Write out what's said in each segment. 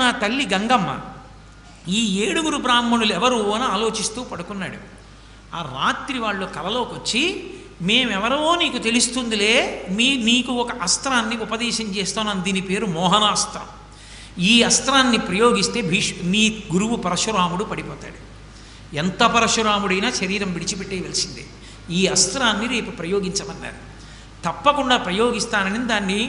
నా తల్లి గంగమ్మ. ఈ ఏడుగురు బ్రాహ్మణులు ఎవరు అని ఆలోచిస్తూ పడుకున్నాడు. ఆ రాత్రి వాళ్ళు కలలోకి వచ్చి మేమెవరో నీకు తెలుస్తుందిలే. మీ నీకు ఒక అస్త్రాన్ని ఉపదేశం చేస్తాను దీని పేరు మోహనాస్త్రం. ఈ అస్త్రాన్ని ప్రయోగిస్తే భీష్ నీ గురువు పరశురాముడు పడిపోతాడు. ఎంత పరశురాముడైనా శరీరం విడిచిపెట్టేయవలసిందే. ఈ అస్త్రాన్ని రేపు ప్రయోగించమన్నారు. తప్పకుండా ప్రయోగిస్తానని దాన్ని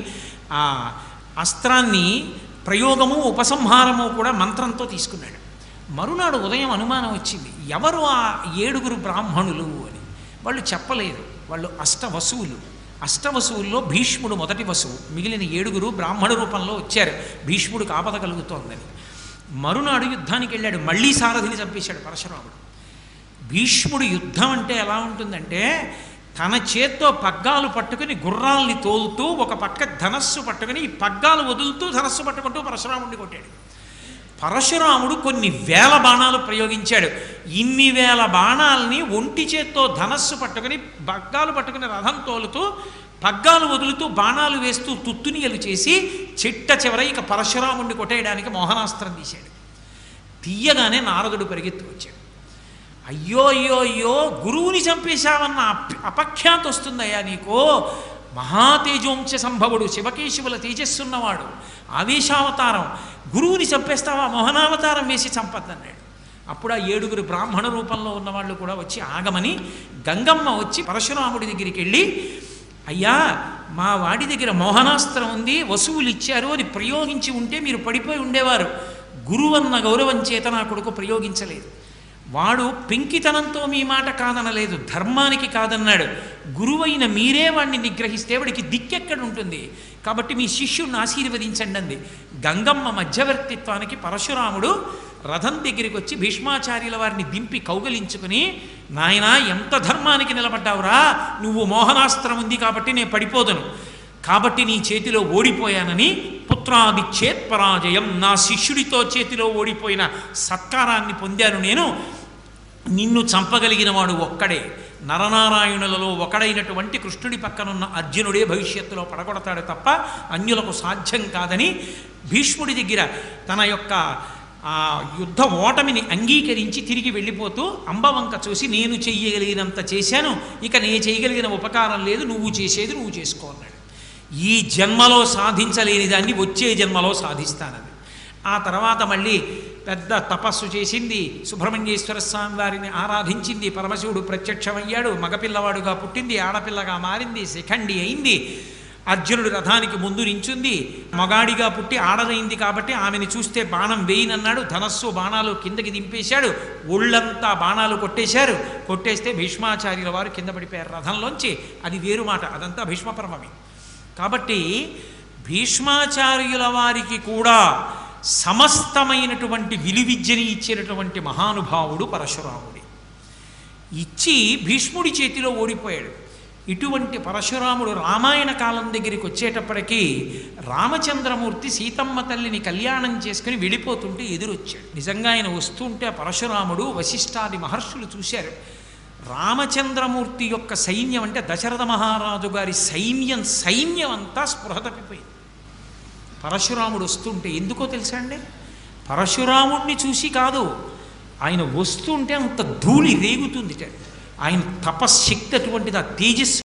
ఆ అస్త్రాన్ని ప్రయోగము ఉపసంహారము కూడా మంత్రంతో తీసుకున్నాడు. మరునాడు ఉదయం అనుమానం వచ్చింది. ఎవరు ఆ ఏడుగురు బ్రాహ్మణులు అని. వాళ్ళు చెప్పలేదు. వాళ్ళు అష్టవసువులు. అష్టవసువుల్లో భీష్ముడు మొదటి వసువు. మిగిలిన ఏడుగురు బ్రాహ్మణ రూపంలో వచ్చారు. భీష్ముడికి ఆపద కలుగుతోందని. మరునాడు యుద్ధానికి వెళ్ళాడు. మళ్ళీ సారథిని చంపేశాడు పరశురాముడు. భీష్ముడు యుద్ధం అంటే ఎలా ఉంటుందంటే తన చేత్తో పగ్గాలు పట్టుకుని గుర్రాల్ని తోలుతూ ఒక పక్క ధనస్సు పట్టుకుని ఈ పగ్గాలు వదులుతూ ధనస్సు పట్టుకుంటూ పరశురాముడిని కొట్టాడు. పరశురాముడు కొన్ని వేల బాణాలు ప్రయోగించాడు. ఇన్ని వేల బాణాలని ఒంటి చేత్తో ధనస్సు పట్టుకుని పగ్గాలు పట్టుకుని రథం తోలుతూ పగ్గాలు వదులుతూ బాణాలు వేస్తూ తుత్తునియలు చేసి చిట్ట చివర ఇక పరశురాముడిని కొట్టేయడానికి మోహనాస్త్రం తీశాడు. తీయగానే నారదుడు పరిగెత్తుకు వచ్చాడు అయ్యో అయ్యో అయ్యో గురువుని చంపేశావన్న అపఖ్యాతి వస్తుందయ్యా నీకు. మహాతేజోంశ సంభవుడు శివకేశవుల తేజస్సున్నవాడు ఆవేశావతారం. గురువుని చంపేస్తావా? మోహనావతారం వేసి చంపద్దన్నాడు. అప్పుడు ఆ ఏడుగురు బ్రాహ్మణ రూపంలో ఉన్నవాళ్ళు కూడా వచ్చి ఆగమని గంగమ్మ వచ్చి పరశురాముడి దగ్గరికి వెళ్ళి అయ్యా మా వాడి దగ్గర మోహనాస్త్రం ఉంది వసువులు ఇచ్చారు అని ప్రయోగించి ఉంటే మీరు పడిపోయి ఉండేవారు. గురువన్న గౌరవం చేత నా కొడుకు ప్రయోగించలేదు. వాడు పెంకితనంతో మీ మాట కాదనలేదు ధర్మానికి కాదన్నాడు. గురువైన మీరే వాడిని నిగ్రహిస్తే వాడికి దిక్కెక్కడ ఉంటుంది కాబట్టి మీ శిష్యుడిని ఆశీర్వదించండి అంది. గంగమ్మ మధ్యవర్తిత్వానికి పరశురాముడు రథం దగ్గరికి వచ్చి భీష్మాచార్యుల వారిని దింపి కౌగలించుకుని నాయన ఎంత ధర్మానికి నిలబడ్డావురా? నువ్వు మోహనాస్త్రం ఉంది కాబట్టి నేను పడిపోదను. కాబట్టి నీ చేతిలో ఓడిపోయానని పుత్రాదిచ్చేత్ పరాజయం నా శిష్యుడితో చేతిలో ఓడిపోయిన సత్కారాన్ని పొందాను నేను. నిన్ను చంపగలిగిన వాడు ఒక్కడే. నరనారాయణులలో ఒకడైనటువంటి కృష్ణుడి పక్కనున్న అర్జునుడే భవిష్యత్తులో పడగొడతాడు తప్ప అన్యులకు సాధ్యం కాదని భీష్ముడి దగ్గర తన యొక్క ఆ యుద్ధ ఓటమిని అంగీకరించి తిరిగి వెళ్ళిపోతూ అంబవంక చూసి నేను చెయ్యగలిగినంత చేశాను. ఇక నేను చేయగలిగిన ఉపకారం లేదు. నువ్వు చేసేది నువ్వు చేసుకోన్నాడు ఈ జన్మలో సాధించలేని దాన్ని వచ్చే జన్మలో సాధిస్తానని. ఆ తర్వాత మళ్ళీ పెద్ద తపస్సు చేసింది. సుబ్రహ్మణ్యేశ్వర స్వామి వారిని ఆరాధించింది. పరమశివుడు ప్రత్యక్షమయ్యాడు. మగపిల్లవాడుగా పుట్టింది. ఆడపిల్లగా మారింది. శిఖండి అయింది. అర్జునుడు రథానికి ముందు నించుంది. మగాడిగా పుట్టి ఆడదైంది కాబట్టి ఆమెను చూస్తే బాణం వేయినన్నాడు. ధనస్సు బాణాలు కిందకి దింపేశాడు. ఒళ్ళంతా బాణాలు కొట్టేశారు. కొట్టేస్తే భీష్మాచార్యుల వారు కింద పడిపోయారు రథంలోంచి. అది వేరు మాట. అదంతా భీష్మపర్వమే. కాబట్టి భీష్మాచార్యుల వారికి కూడా సమస్తమైనటువంటి విలువిద్యని ఇచ్చినటువంటి మహానుభావుడు పరశురాముడి. ఇచ్చి భీష్ముడి చేతిలో ఓడిపోయాడు. ఇటువంటి పరశురాముడు రామాయణ కాలం దగ్గరికి వచ్చేటప్పటికీ రామచంద్రమూర్తి సీతమ్మ తల్లిని కళ్యాణం చేసుకుని వెళ్ళిపోతుంటే ఎదురొచ్చాడు. నిజంగా ఆయన వస్తుంటే ఆ పరశురాముడు వశిష్ఠాది మహర్షులు చూశారు. రామచంద్రమూర్తి యొక్క సైన్యం అంటే దశరథ మహారాజు గారి సైన్యం సైన్యం అంతా స్పృహ తప్పిపోయింది. పరశురాముడు వస్తుంటే ఎందుకో తెలుసా అండి? పరశురాముడిని చూసి కాదు ఆయన వస్తుంటే అంత ధూళి రేగుతుంది. ఆయన తపశ్శక్తి అటువంటిది ఆ తేజస్సు